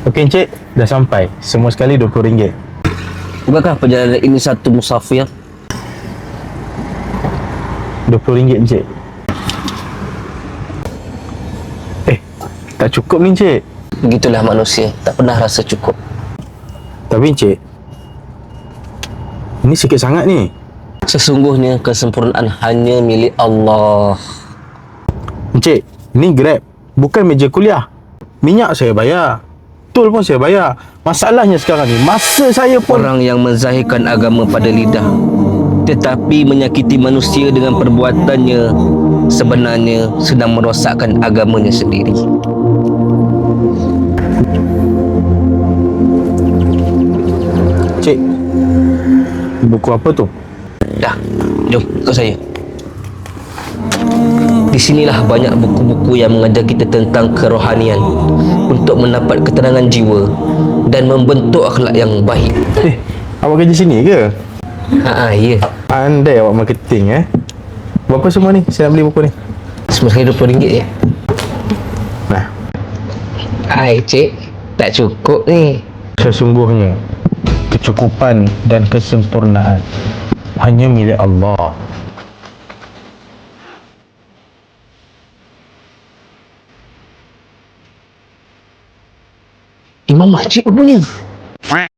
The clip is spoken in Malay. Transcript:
Okey Encik, dah sampai. Semua sekali RM20. Bukankah perjalanan ini satu musafir? RM20 Encik. Eh, tak cukup ni Encik. Begitulah manusia, tak pernah rasa cukup. Tapi Encik, ini sikit sangat ni. Sesungguhnya kesempurnaan hanya milik Allah. Encik, ni Grab. Bukan meja kuliah. Minyak saya bayar. Tol pun saya bayar. Masalahnya sekarang ni, masa saya pun... Orang yang menzahirkan agama pada lidah tetapi menyakiti manusia dengan perbuatannya sebenarnya sedang merosakkan agamanya sendiri. Cik, buku apa tu? Dah, jom ikut saya. Di sinilah banyak buku-buku yang mengajar kita tentang kerohanian untuk mendapat ketenangan jiwa dan membentuk akhlak yang baik. Eh, awak kerja sini ke? Ha, ha ya. Pandai awak marketing eh. Berapa semua ni? Saya nak beli buku ni. Semua sekali RM20 je. Nah, Hai cik, tak cukup ni. sesungguhnya kecukupan dan kesempurnaan hanya milik Allah. Imamu hachi ubunifu